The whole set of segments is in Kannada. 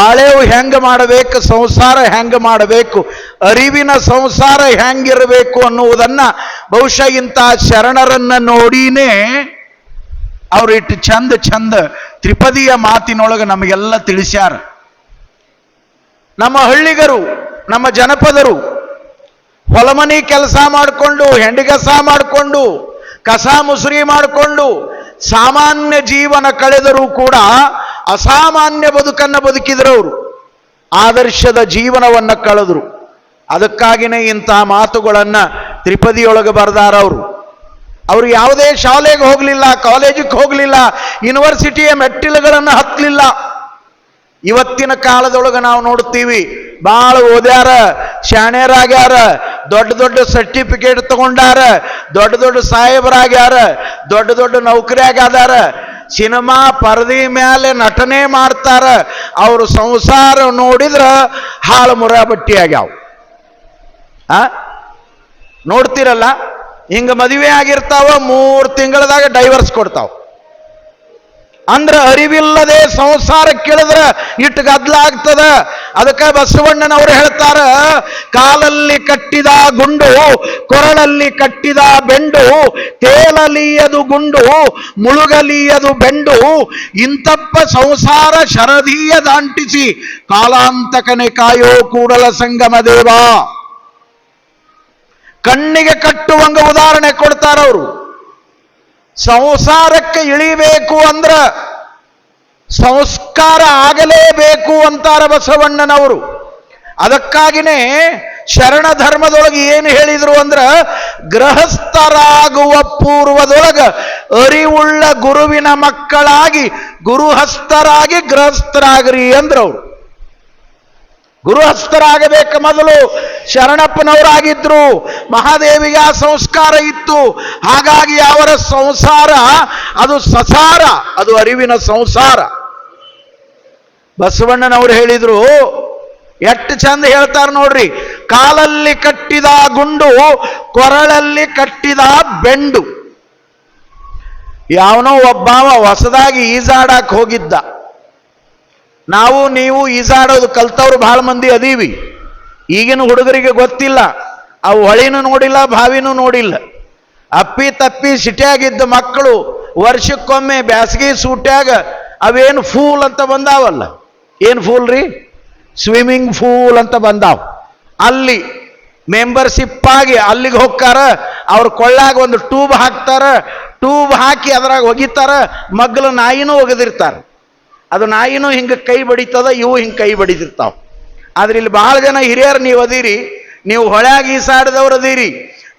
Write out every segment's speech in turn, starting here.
ಬಾಳೆವು ಹೆಂಗ ಮಾಡಬೇಕು, ಸಂಸಾರ ಹೆಂಗ ಮಾಡಬೇಕು, ಅರಿವಿನ ಸಂಸಾರ ಹೆಂಗಿರಬೇಕು ಅನ್ನುವುದನ್ನ ಬಹುಶಃ ಇಂಥ ಶರಣರನ್ನ ನೋಡಿನೇ ಅವ್ರು ಇಟ್ಟು ಚಂದ ಚಂದ ತ್ರಿಪದಿಯ ಮಾತಿನೊಳಗೆ ನಮಗೆಲ್ಲ ತಿಳಿಸ್ಯಾರ. ನಮ್ಮ ಹಳ್ಳಿಗರು, ನಮ್ಮ ಜನಪದರು ಹೊಲಮನಿ ಕೆಲಸ ಮಾಡಿಕೊಂಡು, ಹೆಂಡಿಗಸ ಮಾಡಿಕೊಂಡು, ಕಸ ಮುಸುರಿ ಮಾಡಿಕೊಂಡು, ಸಾಮಾನ್ಯ ಜೀವನ ಕಳೆದರೂ ಕೂಡ ಅಸಾಮಾನ್ಯ ಬದುಕನ್ನು ಬದುಕಿದ್ರು ಅವರು. ಆದರ್ಶದ ಜೀವನವನ್ನು ಕಳೆದ್ರು. ಅದಕ್ಕಾಗಿನೇ ಇಂತಹ ಮಾತುಗಳನ್ನ ತ್ರಿಪದಿಯೊಳಗೆ ಬರೆದಾರ ಅವರು. ಅವರು ಯಾವುದೇ ಶಾಲೆಗೆ ಹೋಗಲಿಲ್ಲ, ಕಾಲೇಜಿಗೆ ಹೋಗಲಿಲ್ಲ ಯೂನಿವರ್ಸಿಟಿಯ ಮೆಟ್ಟಿಲುಗಳನ್ನು ಹತ್ತಲಿಲ್ಲ ಇವತ್ತಿನ ಕಾಲದೊಳಗೆ ನಾವು ನೋಡ್ತೀವಿ ಭಾಳ ಓದ್ಯಾರ, ಶಾಣ್ಯರಾಗ್ಯಾರ, ದೊಡ್ಡ ದೊಡ್ಡ ಸರ್ಟಿಫಿಕೇಟ್ ತಗೊಂಡಾರ, ದೊಡ್ಡ ದೊಡ್ಡ ಸಾಹೇಬರಾಗ್ಯಾರ, ದೊಡ್ಡ ದೊಡ್ಡ ನೌಕರಿಯಾಗ್ಯಾದಾರ ಸಿನಿಮಾ ಪರದಿ ಮೇಲೆ ನಟನೆ ಮಾಡ್ತಾರ. ಅವರು ಸಂಸಾರ ನೋಡಿದ್ರ ಹಾಳು ಮುರ ಬಟ್ಟಿ ಆಗ್ಯಾವ. ಆ? ನೋಡ್ತಿರಲ್ಲ? ಹಿಂಗ ಮದುವೆ ಆಗಿರ್ತಾವ, ಮೂರು ತಿಂಗಳದಾಗ ಡೈವರ್ಸ್ ಕೊಡ್ತಾವ. ಅಂದ್ರ ಅರಿವಿಲ್ಲದೆ ಸಂಸಾರ ಕೇಳಿದ್ರ ಇಟ್ಟು ಗದ್ಲ ಆಗ್ತದ ಅದಕ್ಕೆ ಬಸವಣ್ಣನವರು ಹೇಳ್ತಾರ, ಕಾಲಲ್ಲಿ ಕಟ್ಟಿದ ಗುಂಡು, ಕೊರಳಲ್ಲಿ ಕಟ್ಟಿದ ಬೆಂಡು, ತೇಲಲಿಯದು ಗುಂಡು, ಮುಳುಗಲಿಯದು ಬೆಂಡು ಇಂತಪ್ಪ ಸಂಸಾರ ಶರದೀಯ ದಾಂಟಿಸಿ, ಕಾಲಾಂತಕನೆ ಕಾಯೋ ಕೂಡಲ ಸಂಗಮ ದೇವ. ಕಣ್ಣಿಗೆ ಕಟ್ಟುವಂಗ ಉದಾಹರಣೆ ಕೊಡ್ತಾರವರು. ಸಂಸಾರಕ್ಕೆ ಇಳಿಬೇಕು ಅಂದ್ರ ಸಂಸ್ಕಾರ ಆಗಲೇಬೇಕು ಅಂತಾರ ಬಸವಣ್ಣನವರು. ಅದಕ್ಕಾಗಿನೇ ಶರಣ ಧರ್ಮದೊಳಗೆ ಏನು ಹೇಳಿದ್ರು ಅಂದ್ರೆ ಗೃಹಸ್ಥರಾಗುವ ಪೂರ್ವದೊಳಗ ಅರಿವುಳ್ಳ ಗುರುವಿನ ಮಕ್ಕಳಾಗಿ ಗುರುಹಸ್ಥರಾಗಿ ಗೃಹಸ್ಥರಾಗ್ರಿ ಅಂದ್ರವ್ರು. ಗುರುಹಸ್ಥರಾಗಬೇಕು ಮೊದಲು ಶರಣಪ್ಪನವರಾಗಿದ್ರು, ಮಹಾದೇವಿಗೆ ಸಂಸ್ಕಾರ ಇತ್ತು, ಹಾಗಾಗಿ ಅವರ ಸಂಸಾರ ಅದು ಸಸಾರ, ಅದು ಅರಿವಿನ ಸಂಸಾರ. ಬಸವಣ್ಣನವರು ಹೇಳಿದರು, ಎಷ್ಟು ಚಂದ ಹೇಳ್ತಾರೆ ನೋಡ್ರಿ, ಕಾಲಲ್ಲಿ ಕಟ್ಟಿದ ಗುಂಡು, ಕೊರಳಲ್ಲಿ ಕಟ್ಟಿದ ಬೆಂಡು. ಯಾವನೋ ಒಬ್ಬಾವ ಹೊಸದಾಗಿ ಈಜಾಡಕ್ಕೆ ಹೋಗಿದ್ದ. ನಾವು, ನೀವು ಈಜಾಡೋದು ಕಲ್ತವ್ರು ಬಹಳ ಮಂದಿ ಅದೀವಿ. ಈಗಿನ ಹುಡುಗರಿಗೆ ಗೊತ್ತಿಲ್ಲ, ಆ ಹೊಳಿನೂ ನೋಡಿಲ್ಲ, ಬಾವಿನೂ ನೋಡಿಲ್ಲ. ಅಪ್ಪಿ ತಪ್ಪಿ ಸಿಟಿಯಾಗಿದ್ದ ಮಕ್ಕಳು ವರ್ಷಕ್ಕೊಮ್ಮೆ ಬ್ಯಾಸಗಿ ಸೂಟ್ಯಾಗ ಅವೇನು ಫೂಲ್ ಅಂತ ಬಂದಾವಲ್ಲ. ಏನು ಫೂಲ್ ರೀ? ಸ್ವಿಮ್ಮಿಂಗ್ ಫೂಲ್ ಅಂತ ಬಂದಾವ. ಅಲ್ಲಿ ಮೆಂಬರ್ಶಿಪ್ ಆಗಿ ಅಲ್ಲಿಗೆ ಹೋಗ್ತಾರ, ಅವ್ರ ಕೊಳ್ಳಾಗ ಒಂದು ಟ್ಯೂಬ್ ಹಾಕ್ತಾರ ಟ್ಯೂಬ್ ಹಾಕಿ ಅದ್ರಾಗ ಒಗಿತಾರ, ಮಗ್ಲ ನಾಯಿನೂ ಒಗೆದಿರ್ತಾರ. ಅದು ನಾಯಿನೂ ಹಿಂಗೆ ಕೈ ಬಡಿತದ, ಇವು ಹಿಂಗೆ ಕೈ ಬಡಿದಿರ್ತಾವ. ಆದ್ರೆ ಇಲ್ಲಿ ಬಹಳ ಜನ ಹಿರಿಯರು ನೀವು ಅದೀರಿ, ನೀವು ಹೊಳ್ಯಾಗ ಈಸಾಡಿದವ್ರು ಅದೀರಿ,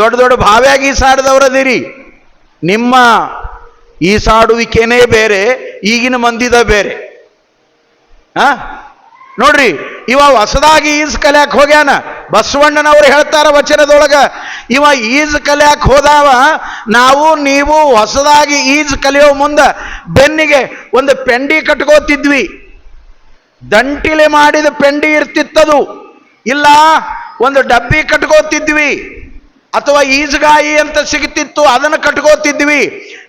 ದೊಡ್ಡ ದೊಡ್ಡ ಬಾವ್ಯಾಗ ಈಸಾಡಿದವ್ರು ಅದೀರಿ. ನಿಮ್ಮ ಈಸಾಡುವಿಕೆನೇ ಬೇರೆ, ಈಗಿನ ಮಂದಿದ ಬೇರೆ. ಆ ನೋಡ್ರಿ, ಇವ ಹೊಸದಾಗಿ ಈಜು ಕಲ್ಯಾಕ್ ಹೋಗ್ಯಾನ. ಬಸವಣ್ಣನವ್ರು ಹೇಳ್ತಾರ ವಚನದೊಳಗ, ಇವ ಈಜು ಕಲ್ಯಾಕ್ ಹೋದಾವ, ನಾವು, ನೀವು ಹೊಸದಾಗಿ ಈಜು ಕಲಿಯೋ ಮುಂದ ಬೆನ್ನಿಗೆ ಒಂದು ಪೆಂಡಿ ಕಟ್ಕೋತಿದ್ವಿ. ದಂಟಿಲೆ ಮಾಡಿದ ಪೆಂಡಿ ಇರ್ತಿತ್ತದು. ಇಲ್ಲ, ಒಂದು ಡಬ್ಬಿ ಕಟ್ಕೋತಿದ್ವಿ. ಅಥವಾ ಈಜುಗಾಯಿ ಅಂತ ಸಿಗುತ್ತಿತ್ತು ಅದನ್ನು ಕಟ್ಕೋತಿದ್ವಿ.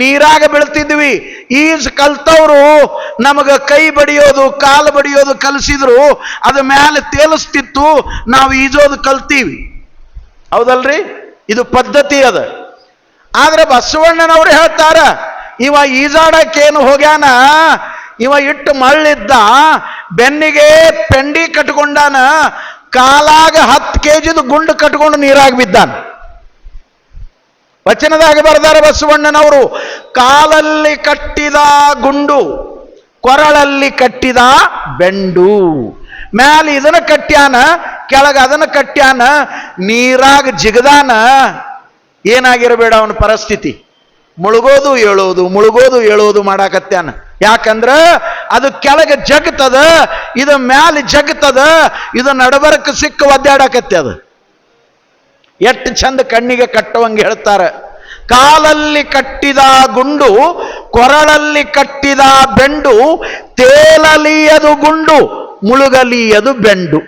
ನೀರಾಗ ಬೀಳ್ತಿದ್ವಿ. ಈಜ್ ಕಲ್ತವ್ರು ನಮಗ ಕೈ ಬಡಿಯೋದು, ಕಾಲು ಬಡಿಯೋದು ಕಲಿಸಿದ್ರು, ಅದ ಮೇಲೆ ತೇಲಿಸ್ತಿತ್ತು, ನಾವು ಈಜೋದು ಕಲ್ತೀವಿ. ಹೌದಲ್ರಿ? ಇದು ಪದ್ಧತಿ ಅದ. ಆದ್ರೆ ಬಸವಣ್ಣನವ್ರು ಹೇಳ್ತಾರ, ಇವ ಈಜಾಡಕ್ಕೇನು ಹೋಗ್ಯಾನ? ಇವ ಇಟ್ಟು ಮಳ್ಳಿದ್ದ, ಬೆನ್ನಿಗೆ ಪೆಂಡಿ ಕಟ್ಕೊಂಡಾನ, ಕಾಲಾಗ ಹತ್ತು ಕೆಜಿದು ಗುಂಡು ಕಟ್ಕೊಂಡು ನೀರಾಗ ಬಿದ್ದಾನ. ವಚನದಾಗ ಬರ್ದಾರ ಬಸವಣ್ಣನವರು, ಕಾಲಲ್ಲಿ ಕಟ್ಟಿದ ಗುಂಡು ಕೊರಳಲ್ಲಿ ಕಟ್ಟಿದ ಬೆಂಡು. ಮ್ಯಾಲ ಇದನ್ನ ಕಟ್ಟ್ಯಾನ, ಕೆಳಗ ಅದನ್ನ ಕಟ್ಟ್ಯಾನ, ನೀರಾಗ ಜಿಗದಾನ. ಏನಾಗಿರಬೇಡ ಅವನ ಪರಿಸ್ಥಿತಿ? ಮುಳುಗೋದು ಹೇಳೋದು ಮುಳುಗೋದು ಹೇಳೋದು ಮಾಡಾಕತ್ಯಾನ. ಯಾಕಂದ್ರ ಅದು ಕೆಳಗೆ ಜಗತದ, ಇದು ಮ್ಯಾಲ ಜಗತದ, ಇದು ನಡಬರಕ್ಕೆ ಸಿಕ್ಕ ಅದು. ಎಷ್ಟು ಚಂದ ಕಣ್ಣಿಗೆ ಕಟ್ಟುವಂಗೆ ಹೇಳ್ತಾರೆ. ಕಾಲಲ್ಲಿ ಕಟ್ಟಿದ ಗುಂಡು ಕೊರಳಲ್ಲಿ ಕಟ್ಟಿದ ಬೆಂಡು, ತೇಲಲಿಯದು ಗುಂಡು, ಮುಳುಗಲಿಯದು ಬೆಂಡು.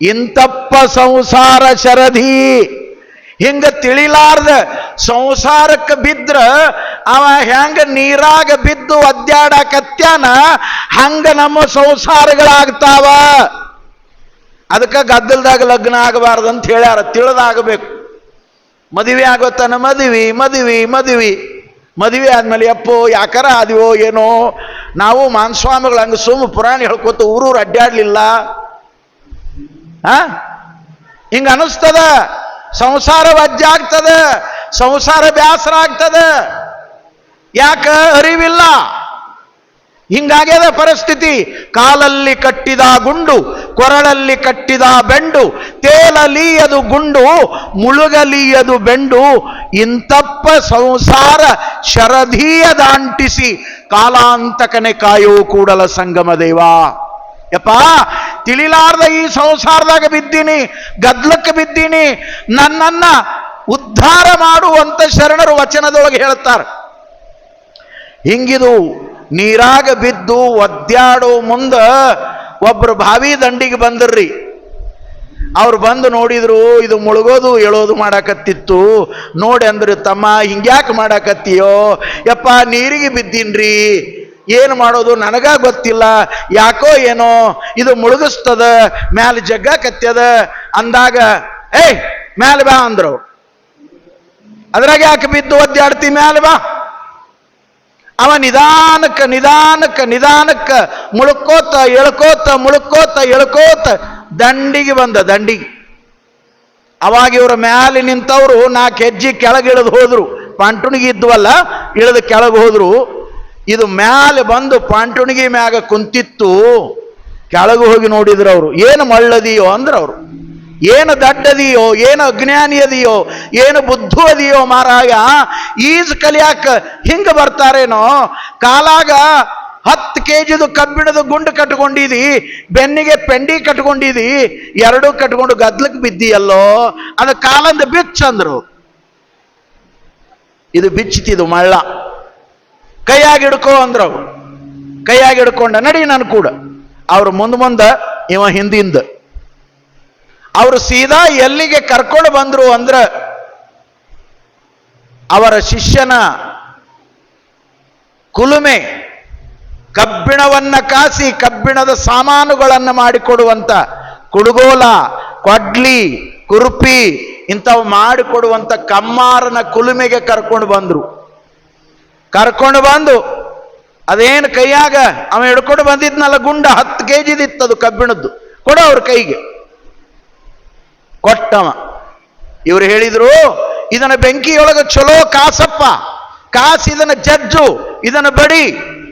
ಇಂತಪ್ಪ ಸಂಸಾರ ಶರಧಿ ಹಿಂಗ ತಿಳಿಲಾರ್ದ ಸಂಸಾರಕ್ಕೆ ಬಿದ್ರ ಅವ ಹೆಂಗ ನೀರಾಗ ಬಿದ್ದು ಒದ್ದಾಡಕತ್ಯಾನ, ಹಂಗ ನಮ್ಮ ಸಂಸಾರಗಳಾಗ್ತಾವ. ಅದಕ್ಕೆ ಗದ್ದಲ್ದಾಗ ಲಗ್ನ ಆಗಬಾರ್ದು ಅಂತ ಹೇಳ್ಯಾರ, ತಿಳಿದಾಗಬೇಕು. ಮದುವೆ ಆಗೋತನ ಮದುವೆ ಮದುವೆ ಮದುವೆ. ಮದುವೆ ಆದಮೇಲೆ, ಅಪ್ಪೋ, ಯಾಕಾರ ಆದಿವೋ, ಏನೋ? ನಾವು ಮಾನಸ್ವಾಮಿಗಳು ಹಂಗೆ ಸುಮ್ಮ ಪುರಾಣ ಹೇಳ್ಕೊತ ಊರೂರು ಅಡ್ಡಾಡಲಿಲ್ಲ ಹಿಂಗ ಅನಿಸ್ತದ. ಸಂಸಾರ ವಜ್ಜ ಆಗ್ತದ. ಸಂಸಾರ ಬ್ಯಾಸರ ಆಗ್ತದ. ಯಾಕ? ಅರಿವಿಲ್ಲ. ಹಿಂಗಾಗ್ಯದ ಪರಿಸ್ಥಿತಿ. ಕಾಲಲ್ಲಿ ಕಟ್ಟಿದ ಗುಂಡು, ಕೊರಳಲ್ಲಿ ಕಟ್ಟಿದ ಬೆಂಡು, ತೇಲಲೀಯದು ಗುಂಡು, ಮುಳುಗಲೀಯದು ಬೆಂಡು ಇಂತಪ್ಪ ಸಂಸಾರ ಶರಧೀಯ ದಾಂಟಿಸಿ ಕಾಲಾಂತಕನೆ ಕಾಯೋ ಕೂಡಲ ಸಂಗಮ ದೇವ. ಯಪ್ಪ, ತಿಳಿಲಾರ್ದ ಈ ಸಂಸಾರದಾಗ ಬಿದ್ದೀನಿ, ಗದ್ಲಕ್ಕೆ ಬಿದ್ದೀನಿ, ನನ್ನನ್ನ ಉದ್ಧಾರ ಮಾಡುವಂತ ಶರಣರು ವಚನದೊಳಗೆ ಹೇಳ್ತಾರೆ ಹಿಂಗಿದು ನೀರಾಗ ಬಿದ್ದು ಒದ್ದಾಡೋ ಮುಂದ ಒಬ್ರು ಬಾವಿ ದಂಡಿಗೆ ಬಂದ್ರಿ. ಅವ್ರು ಬಂದು ನೋಡಿದ್ರು, ಇದು ಮುಳುಗೋದು ಎಳೋದು ಮಾಡಾಕತ್ತಿತ್ತು. ನೋಡಿ ಅಂದ್ರೆ, ತಮ್ಮ ಹಿಂಗ್ಯಾಕೆ ಮಾಡಾಕತ್ತೀಯೋ? ಯಪ್ಪ, ನೀರಿಗೆ ಬಿದ್ದೀನ್ರಿ. ಏನು ಮಾಡೋದು ನನಗ ಗೊತ್ತಿಲ್ಲ. ಯಾಕೋ ಏನೋ, ಇದು ಮುಳುಗಿಸ್ತದ, ಮ್ಯಾಲ ಕತ್ತದ ಅಂದಾಗ, ಏಯ್, ಮ್ಯಾಲ ಬಾ ಅಂದ್ರು. ಅದ್ರಾಗ ಯಾಕೆ ಬಿದ್ದು ಒದ್ದಾಡ್ತಿ, ಮ್ಯಾಲ ಬಾ. ಅವ ನಿಧಾನಕ್ಕೆ ನಿಧಾನಕ್ಕೆ ನಿಧಾನಕ್ಕೆ ಮುಳುಕೋತ, ಎಳ್ಕೋತ ಮುಳುಕೋತ, ಎಳ್ಕೋತ ದಂಡಿಗೆ ಬಂದ ದಂಡಿಗೆ. ಅವಾಗ ಇವರ ಮ್ಯಾಲೆ ನಿಂತವರು ನಾಲ್ಕು ಹೆಜ್ಜೆ ಕೆಳಗೆ ಇಳಿದು ಹೋದ್ರು. ಪಾಂಟುಣಿಗೆ ಇದ್ವಲ್ಲ, ಇಳಿದು ಕೆಳಗೆ ಹೋದ್ರು. ಇದು ಮ್ಯಾಲೆ ಬಂದು ಪಾಂಟುಣಿಗೆ ಮ್ಯಾಗ ಕುಂತಿತ್ತು. ಕೆಳಗೆ ಹೋಗಿ ನೋಡಿದ್ರು ಅವರು. ಏನು ಮಳ್ಳದಿಯೋ ಅಂದ್ರೆ ಅವರು. ಏನು ದಡ್ಡದಿಯೋ, ಏನು ಅಜ್ಞಾನಿ ಅದಿಯೋ ಏನು ಬುದ್ಧು ಅದಿಯೋ ಮಾರಾಯ, ಈಜ್ ಕಲಿಯಾಕ ಹಿಂಗ ಬರ್ತಾರೇನೋ? ಕಾಲಾಗ ಹತ್ತು ಕೆ ಜಿದು ಕಬ್ಬಿಣದ ಗುಂಡು ಕಟ್ಕೊಂಡಿದಿ, ಬೆನ್ನಿಗೆ ಪೆಂಡಿ ಕಟ್ಕೊಂಡಿದಿ, ಎರಡೂ ಕಟ್ಕೊಂಡು ಗದ್ಲಕ್ಕೆ ಬಿದ್ದಿಯಲ್ಲೋ? ಅದು ಕಾಲಂದ ಬಿಚ್ಚಂದ್ರು ಇದು ಬಿಚ್ಚಿತಿದು ಮಳ್ಳ. ಕೈಯಾಗಿ ಹಿಡ್ಕೋ ಅಂದ್ರು ಕೈಯಾಗಿ ಹಿಡ್ಕೊಂಡ ನಡಿ ನಾನು ಕೂಡ. ಅವ್ರು ಮುಂದ್ ಮುಂದ ಇವ ಹಿಂದಿಂದ. ಅವರು ಸೀದಾ ಎಲ್ಲಿಗೆ ಕರ್ಕೊಂಡು ಬಂದ್ರು ಅಂದ್ರ ಅವರ ಶಿಷ್ಯನ ಕುಲುಮೆ, ಕಬ್ಬಿಣವನ್ನ ಕಾಸಿ, ಕಬ್ಬಿಣದ ಸಾಮಾನುಗಳನ್ನು ಮಾಡಿಕೊಡುವಂತ ಕುಡುಗೋಲ, ಕೊಡ್ಲಿ, ಕುರುಪಿ ಇಂಥವು ಮಾಡಿಕೊಡುವಂತ ಕಮ್ಮಾರನ ಕುಲುಮೆಗೆ ಕರ್ಕೊಂಡು ಬಂದ್ರು. ಕರ್ಕೊಂಡು ಬಂದು ಅದೇನು ಕೈಯಾಗ ಅವ ಹಿಡ್ಕೊಂಡು ಬಂದಿದ್ನಲ್ಲ ಗುಂಡ ಹತ್ತು ಕೆ ಜಿದಿತ್ತದು ಕಬ್ಬಿಣದ್ದು. ಕೊಡು ಅವ್ರ ಕೈಗೆ. ಕೊಟ್ಟವ. ಇವರು ಹೇಳಿದ್ರು, ಇದನ್ನ ಬೆಂಕಿಯೊಳಗ ಚಲೋ ಕಾಸಪ್ಪ. ಕಾಸಿ ಇದನ್ನ ಜಜ್ಜು, ಇದನ್ನ ಬಡಿ,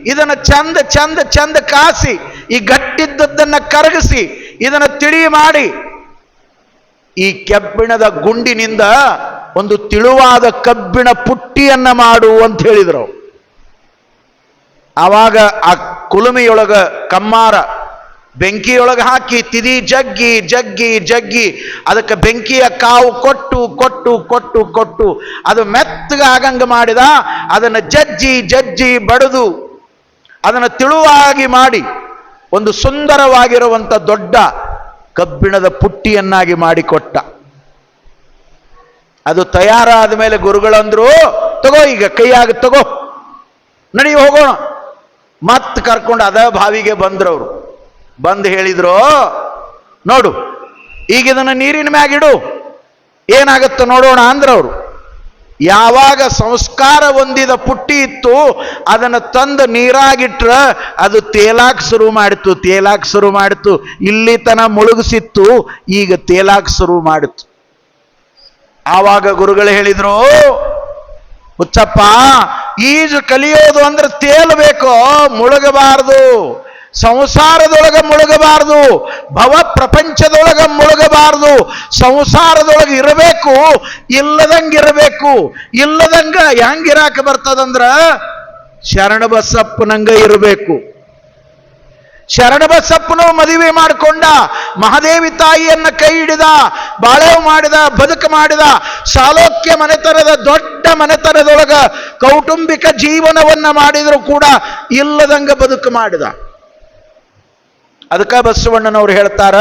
ಇದನ್ನ ಚಂದ ಚಂದ ಚಂದ ಕಾಸಿ, ಈ ಗಟ್ಟಿದ್ದದ್ದನ್ನ ಕರಗಿಸಿ, ಇದನ್ನ ತಿಳಿ ಮಾಡಿ. ಈ ಕೆಬ್ಬಿಣದ ಗುಂಡಿನಿಂದ ಒಂದು ತಿಳುವಾದ ಕಬ್ಬಿಣ ಪುಟ್ಟಿಯನ್ನ ಮಾಡು ಅಂತ ಹೇಳಿದ್ರು. ಆವಾಗ ಆ ಕುಲುಮೆಯೊಳಗ ಕಮ್ಮಾರ ಬೆಂಕಿಯೊಳಗೆ ಹಾಕಿ ತಿದಿ, ಜಗ್ಗಿ ಜಗ್ಗಿ ಜಗ್ಗಿ. ಅದಕ್ಕೆ ಬೆಂಕಿಯ ಕಾವು ಕೊಟ್ಟು ಕೊಟ್ಟು ಕೊಟ್ಟು ಕೊಟ್ಟು. ಅದು ಮೆತ್ತಗೆ ಆಗಂಗ ಮಾಡಿದ, ಅದನ್ನು ಜಜ್ಜಿ ಜಜ್ಜಿ ಬಡಿದು, ಅದನ್ನು ತಿಳುವಾಗಿ ಮಾಡಿ, ಒಂದು ಸುಂದರವಾಗಿರುವಂಥ ದೊಡ್ಡ ಕಬ್ಬಿಣದ ಪುಟ್ಟಿಯನ್ನಾಗಿ ಮಾಡಿಕೊಟ್ಟ. ಅದು ತಯಾರಾದ ಮೇಲೆ ಗುರುಗಳಂದ್ರು, ತಗೋ ಈಗ ಕೈಯಾಗ ತಗೋ, ನಡಿ ಹೋಗೋಣ. ಮತ್ತೆ ಕರ್ಕೊಂಡು ಅದ ಬಾವಿಗೆ ಬಂದ್ರವ್ರು. ಬಂದು ಹೇಳಿದ್ರು, ನೋಡು ಈಗ ಇದನ್ನು ನೀರಿನ ಮ್ಯಾಗಿಡು ಏನಾಗುತ್ತೆ ನೋಡೋಣ ಅಂದ್ರವ್ರು ಯಾವಾಗ ಸಂಸ್ಕಾರ ಹೊಂದಿದ ಪುಟ್ಟಿ ಇತ್ತು, ಅದನ್ನು ತಂದು ನೀರಾಗಿಟ್ರ ಅದು ತೇಲಾಕ್ ಶುರು ಮಾಡಿತು ತೇಲಾಕ್ ಶುರು ಮಾಡಿತು ಇಲ್ಲಿ ತನ ಮುಳುಗಿಸಿತ್ತು, ಈಗ ತೇಲಾಕ್ ಶುರು ಮಾಡಿತು ಆವಾಗ ಗುರುಗಳು ಹೇಳಿದ್ರು, ಹುಚ್ಚಪ್ಪ, ಈಜು ಕಲಿಯೋದು ಅಂದ್ರೆ ತೇಲಬೇಕು ಮುಳುಗಬಾರದು. ಸಂಸಾರದೊಳಗೆ ಮುಳುಗಬಾರದು, ಭವ ಪ್ರಪಂಚದೊಳಗೆ ಮುಳುಗಬಾರದು. ಸಂಸಾರದೊಳಗೆ ಇರಬೇಕು, ಇಲ್ಲದಂಗಿರಬೇಕು. ಇಲ್ಲದಂಗ ಹೆಂಗಿರಾಕ ಬರ್ತದಂದ್ರ ಶರಣ ಬಸಪ್ಪನಂಗ ಇರಬೇಕು. ಶರಣಬಸಪ್ಪನು ಮದುವೆ ಮಾಡಿಕೊಂಡ, ಮಹಾದೇವಿ ತಾಯಿಯನ್ನ ಕೈ ಹಿಡಿದ ಬಾಳೆವು ಮಾಡಿದ, ಬದುಕು ಮಾಡಿದ, ಸಾಲೋಕ್ಯ ಮನೆತನದ ದೊಡ್ಡ ಮನೆತನದೊಳಗ ಕೌಟುಂಬಿಕ ಜೀವನವನ್ನ ಮಾಡಿದರೂ ಕೂಡ ಇಲ್ಲದಂಗ ಬದುಕು ಮಾಡಿದ. ಅದಕ್ಕೆ ಬಸವಣ್ಣನವ್ರು ಹೇಳ್ತಾರ,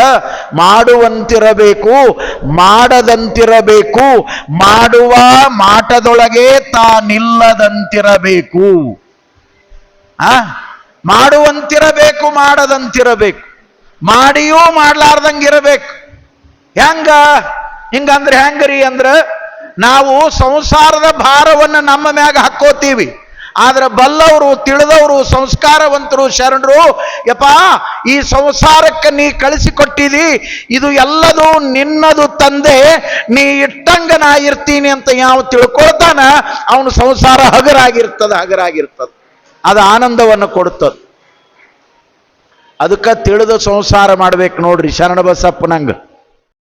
ಮಾಡುವಂತಿರಬೇಕು, ಮಾಡದಂತಿರಬೇಕು, ಮಾಡುವ ಮಾಟದೊಳಗೆ ತಾನಿಲ್ಲದಂತಿರಬೇಕು. ಆ? ಮಾಡುವಂತಿರಬೇಕು, ಮಾಡದಂತಿರಬೇಕು, ಮಾಡಿಯೂ ಮಾಡ್ಲಾರ್ದಂಗಿರಬೇಕು. ಹೆಂಗ? ಹಿಂಗಂದ್ರೆ ಹೆಂಗ್ರಿ ಅಂದ್ರ, ನಾವು ಸಂಸಾರದ ಭಾರವನ್ನು ನಮ್ಮ ಮ್ಯಾಗ ಹಾಕೋತೀವಿ ಆದ್ರೆ ಬಲ್ಲವರು, ತಿಳಿದವರು, ಸಂಸ್ಕಾರವಂತರು, ಶರಣರು, ಯಪ್ಪ, ಈ ಸಂಸಾರಕ್ಕೆ ನೀ ಕಳಿಸಿಕೊಟ್ಟಿದಿ, ಇದು ಎಲ್ಲದು ನಿನ್ನದು ತಂದೆ, ನೀ ಇಟ್ಟಂಗ ನಾ ಇರ್ತೀನಿ ಅಂತ ಯಾವ ತಿಳ್ಕೊಳ್ತಾನ? ಅವನು ಸಂಸಾರ ಹಗರಾಗಿರ್ತದ ಹಗರಾಗಿರ್ತದ. ಅದು ಆನಂದವನ್ನು ಕೊಡ್ತದ ಅದಕ್ಕೆ ತಿಳಿದು ಸಂಸಾರ ಮಾಡ್ಬೇಕು ನೋಡ್ರಿ, ಶರಣ ಬಸಪ್ಪನಂಗ.